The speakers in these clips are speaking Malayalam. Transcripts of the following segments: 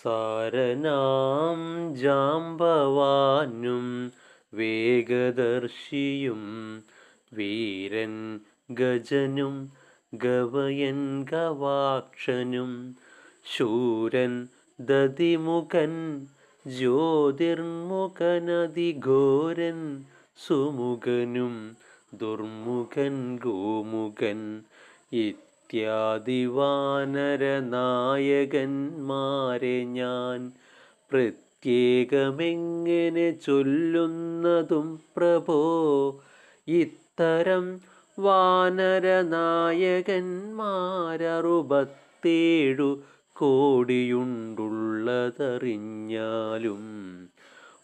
സാരനാം ജാമ്പവാനും വേഗദർശിയും വീരൻ ഗജനും ഗവയൻ ഗവാക്ഷനും ശൂരൻ ദതിമുഖൻ ജ്യോതിർമുഖനതിഘോരൻ സുമുഖനും ദുർമുഖൻ ഗോമുഖൻ ഇത്യാദി വാനരനായകന്മാരെ ഞാൻ പ്രത്യേകമെങ്ങനെ ചൊല്ലുന്നതും പ്രഭോ? ഇത്തരം വാനരനായകന്മാരറുപത്തേഴു കോടിയുണ്ടുള്ളതറിഞ്ഞാലും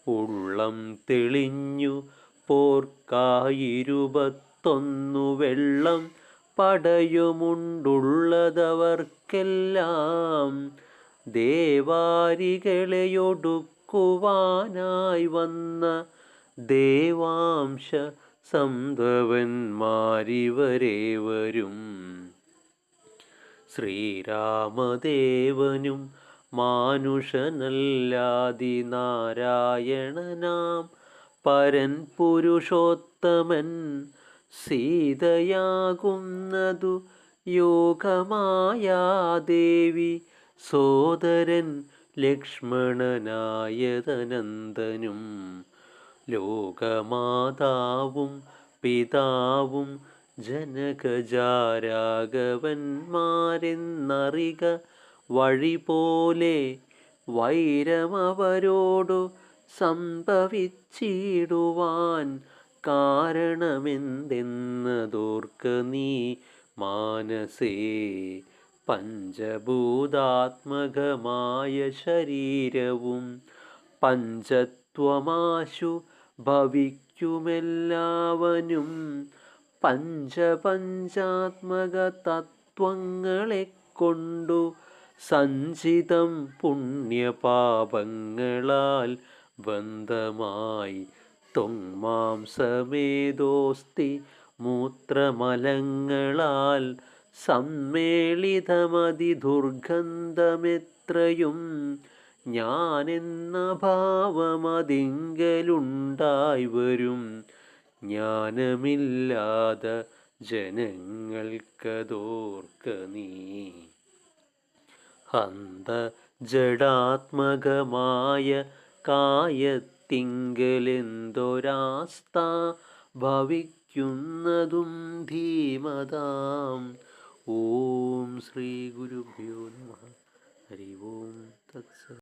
ഉള്ളം തെളിഞ്ഞു പോർക്കായിരുപത്തൊന്നു വെള്ളം പടയുമുണ്ടുള്ളതവർക്കെല്ലാം ദേവാരികളെയൊടുക്കുവാനായി വന്ന ദേവാംശ സംഭവന്മാരിവരെ വരും ശ്രീരാമദേവനും മാനുഷനല്ലാതി നാരായണനാം പരൻ പുരുഷോത്തമൻ സീതയാകുന്നതു യോഗമായ ദേവി സോദരൻ ലക്ഷ്മണനായതനന്ദനും. ലോകമാതാവും പിതാവും ജനകജാരാഘവന്മാരെന്നറിക വഴി പോലെ വൈരമവരോടു സംഭവിച്ചിടുവാൻ കാരണമെന്തെന്നതോർക്ക നീ മാനസേ. പഞ്ചഭൂതാത്മകമായ ശരീരവും പഞ്ചത്വമാശു ഭവിക്കുമെല്ലാവനും പഞ്ചപഞ്ചാത്മക തത്വങ്ങളെ കൊണ്ടു സഞ്ചിതം പുണ്യപാപങ്ങളാൽ ബന്ധമായി തൊങ്മാംസമേതോസ്തി മൂത്രമലങ്ങളാൽ സമ്മേളിതമതി ദുർഗന്ധമെത്രയും ഞാനെന്ന ഭാവമതിങ്കലുണ്ടായി വരും. ജ്ഞാനമില്ലാതെ ജനങ്ങൾക്കതോർക്ക നീ. ഹന്ത ജഡാത്മകമായ കായത്തിങ്കലെന്തൊരാസ്ത ഭവിക്കുന്നതും ധീമതാം. ഓം ശ്രീ ഗുരുഭ്യോ നമ. ഹരി ഓം തത്സ